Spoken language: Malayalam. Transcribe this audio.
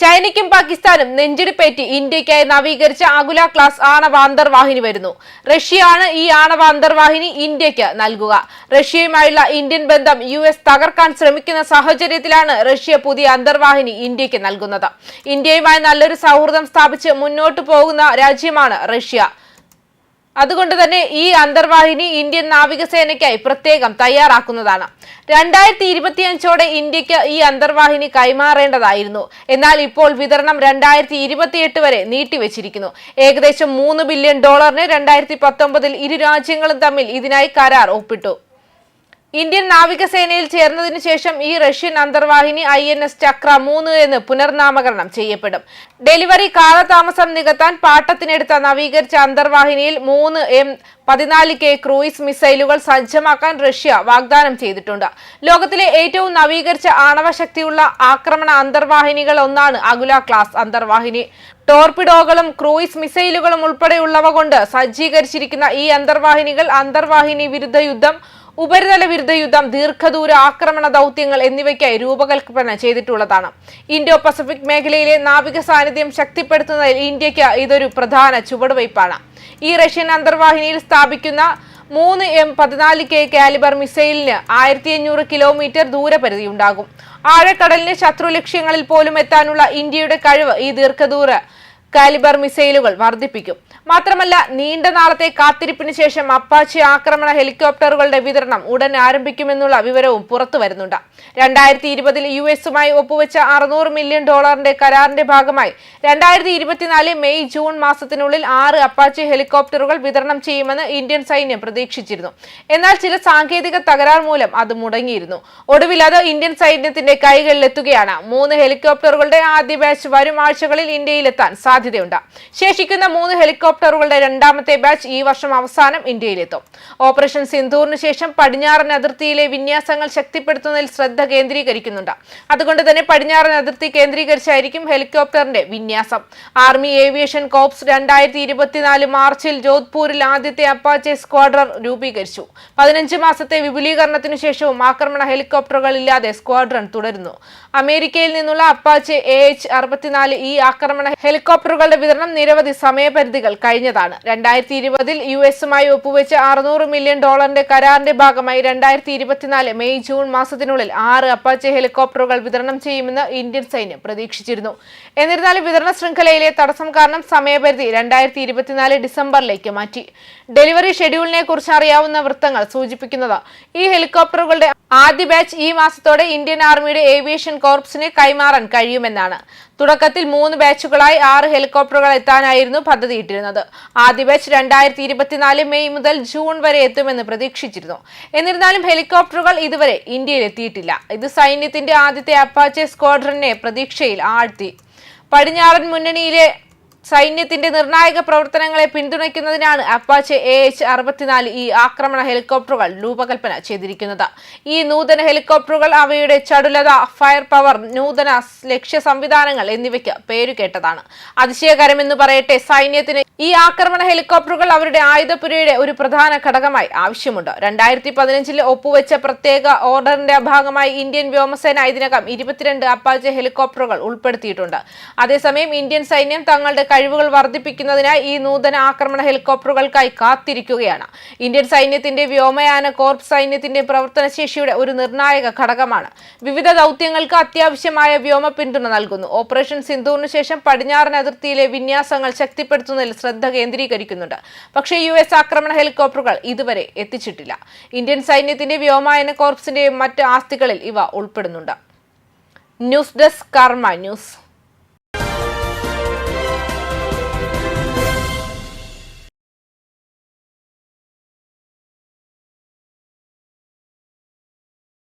ചൈനയ്ക്കും പാകിസ്ഥാനും നെഞ്ചിടിപ്പേറ്റി ഇന്ത്യയ്ക്കായി നവീകരിച്ച അകുല ക്ലാസ് ആണവ അന്തർവാഹിനി വരുന്നു. റഷ്യയാണ് ഈ ആണവ അന്തർവാഹിനി ഇന്ത്യയ്ക്ക് നൽകുക. റഷ്യയുമായുള്ള ഇന്ത്യൻ ബന്ധം യു എസ് തകർക്കാൻ ശ്രമിക്കുന്ന സാഹചര്യത്തിലാണ് റഷ്യ പുതിയ അന്തർവാഹിനി ഇന്ത്യയ്ക്ക് നൽകുന്നത്. ഇന്ത്യയുമായി നല്ലൊരു സൗഹൃദം സ്ഥാപിച്ച് മുന്നോട്ടു പോകുന്ന രാജ്യമാണ് റഷ്യ. അതുകൊണ്ട് തന്നെ ഈ അന്തർവാഹിനി ഇന്ത്യൻ നാവികസേനയ്ക്കായി പ്രത്യേകം തയ്യാറാക്കുന്നതാണ്. രണ്ടായിരത്തി ഇരുപത്തിയഞ്ചോടെ ഇന്ത്യയ്ക്ക് ഈ അന്തർവാഹിനി കൈമാറേണ്ടതായിരുന്നു. എന്നാൽ ഇപ്പോൾ വിതരണം രണ്ടായിരത്തി ഇരുപത്തിയെട്ട് വരെ നീട്ടിവെച്ചിരിക്കുന്നു. ഏകദേശം മൂന്ന് ബില്യൺ ഡോളറിന് രണ്ടായിരത്തി പത്തൊമ്പതിൽ ഇരു രാജ്യങ്ങളും തമ്മിൽ ഇതിനായി കരാർ ഒപ്പിട്ടു. ഇന്ത്യൻ നാവികസേനയിൽ ചേർന്നതിനു ശേഷം ഈ റഷ്യൻ അന്തർവാഹിനി ഐ എൻ എസ് ചക്ര മൂന്ന് എന്ന് പുനർനാമകരണം ചെയ്യപ്പെടും. ഡെലിവറി കാലതാമസം നികത്താൻ പാട്ടത്തിനെടുത്ത നവീകരിച്ച അന്തർവാഹിനിയിൽ മൂന്ന് എം പതിനാല് കെ ക്രൂയിസ് മിസൈലുകൾ സജ്ജമാക്കാൻ റഷ്യ വാഗ്ദാനം ചെയ്തിട്ടുണ്ട്. ലോകത്തിലെ ഏറ്റവും നവീകരിച്ച ആണവശക്തിയുള്ള ആക്രമണ അന്തർവാഹിനികൾ ഒന്നാണ് അകുല ക്ലാസ് അന്തർവാഹിനി. ടോർപിഡോകളും ക്രൂയിസ് മിസൈലുകളും ഉൾപ്പെടെയുള്ളവ കൊണ്ട് സജ്ജീകരിച്ചിരിക്കുന്ന ഈ അന്തർവാഹിനികൾ അന്തർവാഹിനി വിരുദ്ധ യുദ്ധം ഉപരിതല വിരുദ്ധ യുദ്ധം ദീർഘദൂര ആക്രമണ ദൗത്യങ്ങൾ എന്നിവയ്ക്കായി രൂപകൽപ്പന ചെയ്തിട്ടുള്ളതാണ്. ഇൻഡോ പസഫിക് മേഖലയിലെ നാവിക സാന്നിധ്യം ശക്തിപ്പെടുത്തുന്നതിൽ ഇന്ത്യയ്ക്ക് ഇതൊരു പ്രധാന ചുവടുവയ്പ്പാണ്. ഈ റഷ്യൻ അന്തർവാഹിനിയിൽ സ്ഥാപിക്കുന്ന മൂന്ന് എം പതിനാല് കെ കാലിബർ മിസൈലിന് ആയിരത്തി അഞ്ഞൂറ് കിലോമീറ്റർ ദൂരപരിധി ഉണ്ടാകും ആഴക്കടലിന് ശത്രു ലക്ഷ്യങ്ങളിൽ പോലും എത്താനുള്ള ഇന്ത്യയുടെ കഴിവ് ഈ ദീർഘദൂര കാലിബർ മിസൈലുകൾ വർദ്ധിപ്പിക്കും. മാത്രമല്ല നീണ്ട നാളത്തെ കാത്തിരിപ്പിന് ശേഷം അപ്പാച്ചി ആക്രമണ ഹെലികോപ്റ്ററുകളുടെ വിതരണം ഉടൻ ആരംഭിക്കുമെന്നുള്ള വിവരവും പുറത്തു വരുന്നുണ്ട്. രണ്ടായിരത്തി ഇരുപതിൽ യു എസുമായി ഒപ്പുവെച്ച അറുന്നൂറ് മില്യൺ ഡോളറിന്റെ കരാറിന്റെ ഭാഗമായി രണ്ടായിരത്തി ഇരുപത്തിനാല് മെയ് ജൂൺ മാസത്തിനുള്ളിൽ ആറ് അപ്പാച്ചി ഹെലികോപ്റ്ററുകൾ വിതരണം ചെയ്യുമെന്ന് ഇന്ത്യൻ സൈന്യം പ്രതീക്ഷിച്ചിരുന്നു. എന്നാൽ ചില സാങ്കേതിക തകരാർ മൂലം അത് മുടങ്ങിയിരുന്നു. ഒടുവിൽ അത് ഇന്ത്യൻ സൈന്യത്തിന്റെ കൈകളിലെത്തുകയാണ്. മൂന്ന് ഹെലികോപ്റ്ററുകളുടെ ആദ്യ ബാച്ച് വരും ആഴ്ചകളിൽ ഇന്ത്യയിലെത്താൻ സാധ്യതയുണ്ട്. ശേഷിക്കുന്ന മൂന്ന് ഹെലികോപ്റ്ററുകളുടെ രണ്ടാമത്തെ ബാച്ച് ഈ വർഷം അവസാനം ഇന്ത്യയിലെത്തും. ഓപ്പറേഷൻ സിന്ധൂറിന് ശേഷം പടിഞ്ഞാറൻ അതിർത്തിയിലെ വിന്യാസങ്ങൾ ശക്തിപ്പെടുത്തുന്നതിൽ ശ്രദ്ധ കേന്ദ്രീകരിക്കുന്നുണ്ട്. അതുകൊണ്ട് തന്നെ പടിഞ്ഞാറൻ അതിർത്തി കേന്ദ്രീകരിച്ചായിരിക്കും ഹെലികോപ്റ്ററിന്റെ വിന്യാസം. ആർമി ഏവിയേഷൻ കോപ്സ് രണ്ടായിരത്തി ഇരുപത്തിനാല് മാർച്ചിൽ ജോധ്പൂരിൽ ആദ്യത്തെ അപ്പാച്ചെ സ്ക്വാഡ്രൺ രൂപീകരിച്ചു. പതിനഞ്ച് മാസത്തെ വിപുലീകരണത്തിനു ശേഷവും ആക്രമണ ഹെലികോപ്റ്ററുകൾ ഇല്ലാതെ സ്ക്വാഡ്രൺ തുടരുന്നു. അമേരിക്കയിൽ നിന്നുള്ള അപ്പാച്ചെ എ എച്ച് അറുപത്തിനാല് ഈ ആക്രമണ ഹെലികോപ്റ്ററുകളുടെ വിതരണം നിരവധി സമയപരിധികൾ കഴിഞ്ഞതാണ്. രണ്ടായിരത്തി ഇരുപതിൽ യു എസുമായി ഒപ്പുവെച്ച അറുന്നൂറ് മില്യൺ ഡോളറിന്റെ കരാറിന്റെ ഭാഗമായി രണ്ടായിരത്തി ഇരുപത്തിനാല് മെയ് ജൂൺ മാസത്തിനുള്ളിൽ ആറ് അപ്പാച്ചെ ഹെലികോപ്റ്ററുകൾ വിതരണം ചെയ്യുമെന്ന് ഇന്ത്യൻ സൈന്യം പ്രതീക്ഷിച്ചിരുന്നു. എന്നിരുന്നാലും വിതരണ ശൃംഖലയിലെ തടസ്സം കാരണം സമയപരിധി രണ്ടായിരത്തി ഇരുപത്തിനാല് ഡിസംബറിലേക്ക് മാറ്റി. ഡെലിവറി ഷെഡ്യൂളിനെ കുറിച്ച് അറിയാവുന്ന വൃത്തങ്ങൾ സൂചിപ്പിക്കുന്നത്. ഈ ഹെലികോപ്റ്ററുകളുടെ ആദ്യ ബാച്ച് ഈ മാസത്തോടെ ഇന്ത്യൻ ആർമിയുടെ ഏവിയേഷൻ കോർപ്സിന് കൈമാറാൻ കഴിയുമെന്നാണ്. തുടക്കത്തിൽ മൂന്ന് ബാച്ചുകളായി ആറ് ഹെലികോപ്റ്ററുകൾ എത്താനായിരുന്നു പദ്ധതിയിട്ടിരുന്നത്. ആദ്യ ബാച്ച് രണ്ടായിരത്തി ഇരുപത്തിനാല് മെയ് മുതൽ ജൂൺ വരെ എത്തുമെന്ന് പ്രതീക്ഷിച്ചിരുന്നു. എന്നിരുന്നാലും ഹെലികോപ്റ്ററുകൾ ഇതുവരെ ഇന്ത്യയിൽ എത്തിയിട്ടില്ല. ഇത് സൈന്യത്തിന്റെ ആദ്യത്തെ അപ്പാച്ചെ സ്ക്വാഡ്രനെ പ്രതീക്ഷയിൽ ആഴ്ത്തി. പടിഞ്ഞാറൻ മുന്നണിയിലെ സൈന്യത്തിന്റെ നിർണായക പ്രവർത്തനങ്ങളെ പിന്തുണയ്ക്കുന്നതിനാണ് അപ്പാച്ചെ എ എച്ച് അറുപത്തിനാല് ഈ ആക്രമണ ഹെലികോപ്റ്ററുകൾ രൂപകൽപ്പന ചെയ്തിരിക്കുന്നത്. ഈ നൂതന ഹെലികോപ്റ്ററുകൾ അവയുടെ ചടുലത ഫയർ പവർ നൂതന ലക്ഷ്യ സംവിധാനങ്ങൾ എന്നിവയ്ക്ക് പേരുകേട്ടതാണ്. അതിശയകരമെന്ന് പറയട്ടെ സൈന്യത്തിന് ഈ ആക്രമണ ഹെലികോപ്റ്ററുകൾ അവരുടെ ആയുധപുരയുടെ ഒരു പ്രധാന ഘടകമായി ആവശ്യമുണ്ട്. രണ്ടായിരത്തി പതിനഞ്ചിൽ ഒപ്പുവെച്ച പ്രത്യേക ഓർഡറിന്റെ ഭാഗമായി ഇന്ത്യൻ വ്യോമസേന ഇതിനകം ഇരുപത്തിരണ്ട് അപ്പാച്ചെ ഹെലികോപ്റ്ററുകൾ ഉൾപ്പെടുത്തിയിട്ടുണ്ട്. അതേസമയം ഇന്ത്യൻ സൈന്യം തങ്ങളുടെ കഴിവുകൾ വർദ്ധിപ്പിക്കുന്നതിനായി ഈ നൂതന ആക്രമണ ഹെലികോപ്റ്ററുകൾക്കായി കാത്തിരിക്കുകയാണ്. ഇന്ത്യൻ സൈന്യത്തിന്റെ വ്യോമയാന കോർപ്പ് സൈന്യത്തിന്റെ പ്രവർത്തനശേഷിയുടെ ഒരു നിർണായക ഘടകമാണ്. വിവിധ ദൗത്യങ്ങൾക്ക് അത്യാവശ്യമായ വ്യോമ പിന്തുണ നൽകുന്നു. ഓപ്പറേഷൻ സിന്ധുവിന് ശേഷം പടിഞ്ഞാറൻ അതിർത്തിയിലെ വിന്യാസങ്ങൾ ശക്തിപ്പെടുത്തുന്നതിൽ ശ്രദ്ധ കേന്ദ്രീകരിക്കുന്നുണ്ട്. പക്ഷേ യു എസ് ആക്രമണ ഹെലികോപ്റ്ററുകൾ ഇതുവരെ എത്തിച്ചിട്ടില്ല. ഇന്ത്യൻ സൈന്യത്തിന്റെ വ്യോമയാന കോർപ്സിന്റെയും മറ്റ് ആസ്തികളിൽ ഇവ ഉൾപ്പെടുന്നുണ്ട്. News desk Karma news.